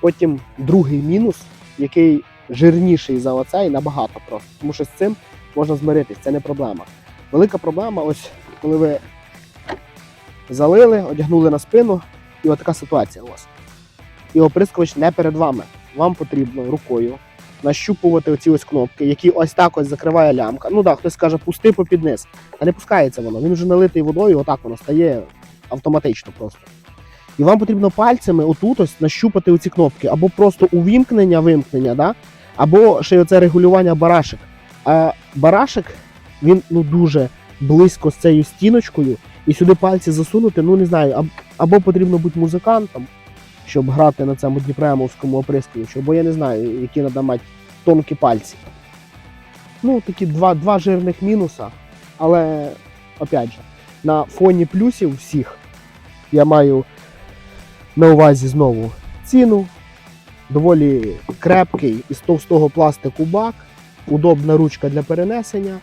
Потім другий мінус, який жирніший за оцей, набагато просто. Тому що з цим можна змиритись, це не проблема. Велика проблема, ось коли ви залили, одягнули на спину, і от така ситуація у вас. І оприскувач не перед вами. Вам потрібно рукою нащупувати оці ось кнопки, які ось так ось закриває лямка. Ну так, хтось каже, пусти попід низ. Та не пускається воно. Він вже налитий водою, отак воно стає автоматично просто. І вам потрібно пальцями отут ось нащупати оці кнопки, або просто увімкнення, вимкнення, да? або ще й оце регулювання барашек. А барашек він ну дуже близько з цією стіночкою, і сюди пальці засунути, ну не знаю, або потрібно бути музикантом, щоб грати на цьому дніпремовському оприскувачу, або я не знаю, які треба мати тонкі пальці. Ну, такі два, два жирних мінуса, але опять же, на фоні плюсів всіх я маю на увазі знову ціну, доволі крепкий із товстого пластику бак, удобна ручка для перенесення,